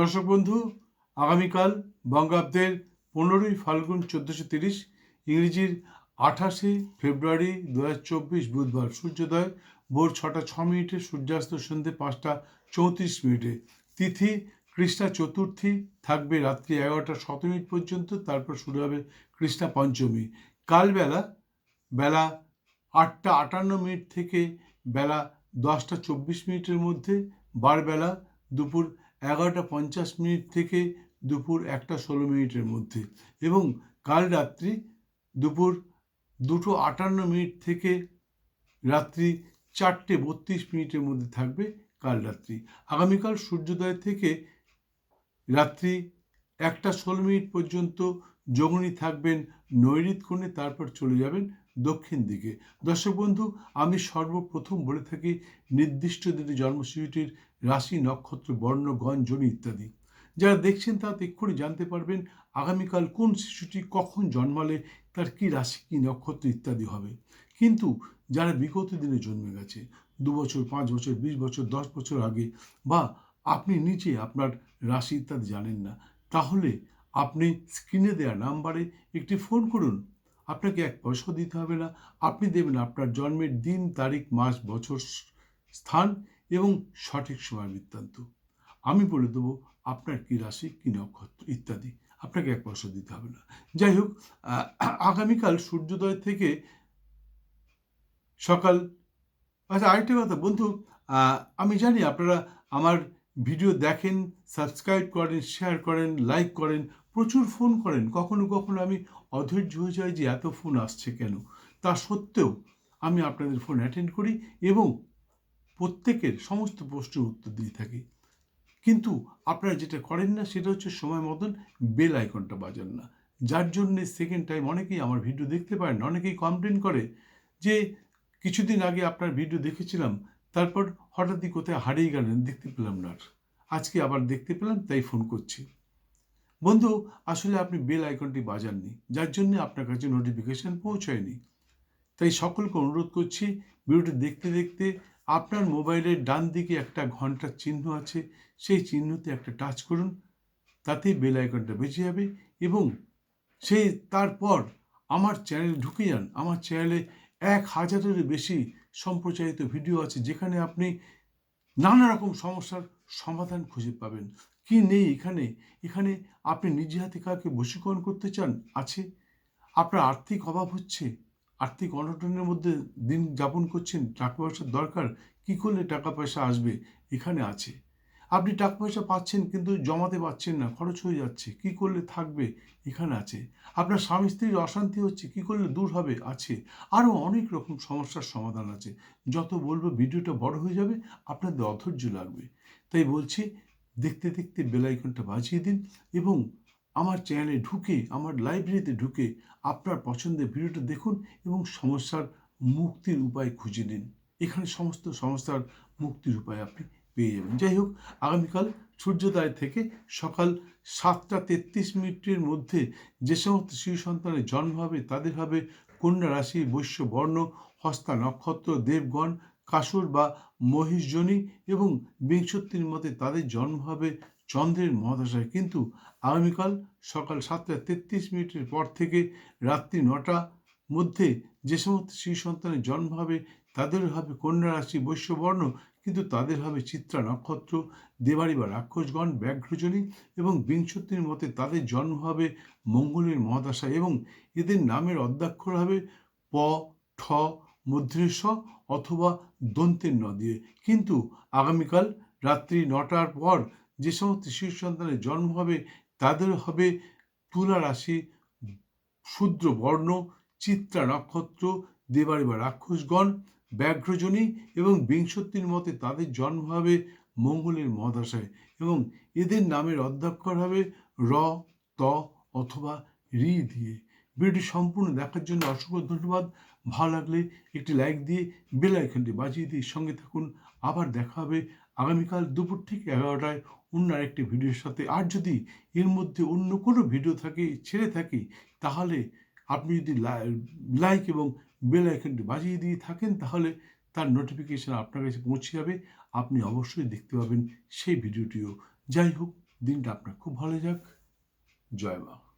দর্শক বন্ধু, আগামীকাল বঙ্গাব্দের পনেরোই ফাল্গুন চোদ্দোশো তিরিশ, ইংরেজির আঠাশে ফেব্রুয়ারি দু চব্বিশ বুধবার, সূর্যোদয় ভোর ছটা ছ মিনিটে, সূর্যাস্ত সন্ধ্যে পাঁচটা চৌত্রিশ মিনিটে। তিথি, কৃষ্ণা চতুর্থী, থাকবে রাত্রি এগারোটা সতেরো মিনিট পর্যন্ত, তারপর শুরু হবে কৃষ্ণা পঞ্চমী। কালবেলা, বেলা আটটা আটান্ন মিনিট থেকে বেলা দশটা চব্বিশ মিনিটের মধ্যে, বারবেলা দুপুর এগারোটা পঞ্চাশ মিনিট থেকে দুপুর একটা ষোলো মিনিটের মধ্যে এবং কাল রাত্রি দুপুর দুটো আটান্ন মিনিট থেকে রাত্রি চারটে বত্রিশ মিনিটের মধ্যে থাকবে কাল রাত্রি। আগামীকাল সূর্যোদয় থেকে রাত্রি একটা ষোলো মিনিট পর্যন্ত যোগনী থাকবেন নৈরিত কোণে তারপর চলে যাবেন দক্ষিণ দিকে। দর্শক বন্ধু, আমি সর্বপ্রথম বলে থাকি নির্দিষ্ট দিনে জন্মশিশুটির রাশি, নক্ষত্র, বর্ণ, গণ, জনি ইত্যাদি। যারা দেখছেন তা এক্ষুনি জানতে পারবেন আগামীকাল কোন শিশুটি কখন জন্মালে, তার কি রাশি, কি নক্ষত্র ইত্যাদি হবে। কিন্তু যারা বিগত দিনে জন্মে গেছে, দু বছর, পাঁচ বছর, বিশ বছর, দশ বছর আগে বা আপনি নিজে আপনার রাশি ইত্যাদি জানেন না, তাহলে আপনি স্ক্রিনে দেওয়া নাম্বারে একটি ফোন করুন। আপনাকে এক পয়সা দিতে হবে না। আপনি দেবেন আপনার জন্মের দিন, তারিখ, মাস, বছর, স্থান এবং সঠিক সময় বৃত্তান্ত। আমি বলে দেবো আপনার কী রাশি, কী নক্ষত্র ইত্যাদি। আপনাকে এক পয়সা দিতে হবে না। যাই হোক আগামীকাল সূর্যোদয় থেকে সকাল আচ্ছা আরেকটা কথা বন্ধু আমি জানি আপনারা আমার ভিডিও দেখেন সাবস্ক্রাইব করেন শেয়ার করেন লাইক করেন, প্রচুর ফোন করেন। কখনো কখনো আমি অধৈর্য হয়ে যাই যে এত ফোন আসছে কেন? তা সত্ত্বেও আমি আপনাদের ফোন অ্যাটেন্ড করি এবং প্রত্যেকের সমস্ত প্রশ্নের উত্তর দিয়ে থাকি। কিন্তু আপনারা যেটা করেন না, সেটা হচ্ছে সময় মতন বেল আইকনটা বাজান না। যার জন্যে সেকেন্ড টাইম অনেকেই আমার ভিডিও দেখতে পারেন, অনেকেই কমপ্লেন করে যে কিছুদিন আগে আপনার ভিডিও দেখেছিলাম তারপর হঠাৎই কোথায় হারিয়ে গেলেন, দেখতে পেলাম না আজকে আবার দেখতে পেলাম, তাই ফোন করছি। বন্ধু, আসলে আপনি বেল আইকনটি বাজাননি, যার জন্য আপনার কাছে নোটিফিকেশন পৌঁছায়নি। তাই সকলকে অনুরোধ করছি, ভিডিওটি দেখতে দেখতে আপনার মোবাইলের ডান দিকে একটা ঘণ্টার চিহ্ন আছে, সেই চিহ্নতে একটা টাচ করুন, তাতেই বেল আইকনটা বেঁচে যাবে এবং সেই তারপর আমার চ্যানেলে ঢুকে যান। আমার চ্যানেলে এক হাজারেরও বেশি সম্প্রচারিত ভিডিও আছে যেখানে আপনি নানা রকম সমস্যার সমাধান খুঁজে পাবেন। কি নেই এখানে? এখানে আপনি নিজে হাতে কাউকে বশীকরণ করতে চান? আছে। আপনার আর্থিক অভাব হচ্ছে। আর্থিক অনটনের মধ্যে দিন যাপন করছেন। টাকা পয়সার দরকার। কী করলে টাকা পয়সা আসবে? এখানে আছে। আপনি টাকা পয়সা পাচ্ছেন কিন্তু জমাতে পারছেন না, খরচ হয়ে যাচ্ছে। কি করলে থাকবে? এখানে আছে। আপনার স্বামী স্ত্রীর অশান্তি হচ্ছে, কি করলে দূর হবে? আছে। আরও অনেক রকম সমস্যার সমাধান আছে। যত বলব ভিডিওটা বড় হয়ে যাবে, আপনাদের অধৈর্য লাগবে। তাই বলছি, দেখতে দেখতে বেলাইকনটা বাজিয়ে দিন এবং আমার চ্যানেলে ঢুকে, আমার লাইব্রেরিতে ঢুকে আপনার পছন্দের ভিডিওটা দেখুন এবং সমস্যার মুক্তির উপায় খুঁজে নিন। এখানে সমস্ত সমস্যার মুক্তির উপায় আপনি পেয়ে যাবেন। যাই হোক, আগামীকাল সূর্যোদয় থেকে সকাল সাতটা তেত্রিশ মিনিটের মধ্যে যে সমস্ত শিশু সন্তানের জন্ম হবে, তাদের হবে কন্যা রাশি, বৈশ্য বর্ণ, হস্তা নক্ষত্র, দেবগণ, কাসুর বা মহিষজনী এবং বিংশতির মতে তাদের জন্ম হবে চন্দ্রের মহাদশায়। কিন্তু আগামীকাল সকাল সাতটা তেত্রিশ মিনিটের পর থেকে রাত্রি নটা মধ্যে যে সমস্ত শিশু সন্তানের জন্ম হবে, তাদের হবে কন্যা রাশি বৈশ্যবর্ণ কিন্তু তাদের হবে চিত্রা নক্ষত্র দেবাড়ি বা রাক্ষসগণ, ব্যাঘ্রজনী এবং বিংশতির মতে তাদের জন্ম হবে মঙ্গলের মহাদশায় এবং এদের নামের অধ্যাক্ষর হবে প, ঠ মধ্যেশ অথবা দন্তের ন দিয়ে। কিন্তু আগামীকাল রাত্রি নটার পর যে সমস্ত শিশু সন্তানের জন্ম হবে তাদের হবে তুলা রাশি, শূদ্র বর্ণ, চিত্রা নক্ষত্র দেবাড়ি বা রাক্ষসগণ ব্যাঘ্রজনী এবং বিংশতির মতে তাদের জন্ম হবে মঙ্গলের মহাদশায় এবং এদের নামের অধ্যক্ষর হবে র, ত অথবা রি দিয়ে। ভিডিওটি সম্পূর্ণ দেখার জন্য অসংখ্য ধন্যবাদ। ভালো লাগলে একটি লাইক দিয়ে বেল আইকনটি বাজিয়ে দিয়ে সঙ্গে থাকুন। আবার দেখা হবে আগামীকাল দুপুর ঠিক এগারোটায় অন্য আরেকটি ভিডিওর সাথে। আর যদি এর মধ্যে অন্য কোনো ভিডিও থাকে, ছেড়ে থাকি, তাহলে আপনি যদি লাইক এবং বেল আইকনটি বাজিয়ে দিয়ে থাকেন, তাহলে তার নোটিফিকেশান আপনার কাছে পৌঁছে যাবে। আপনি অবশ্যই দেখতে পাবেন সেই ভিডিওটিও। যাই হোক, দিনটা আপনার খুব ভালো যাক। জয় মা।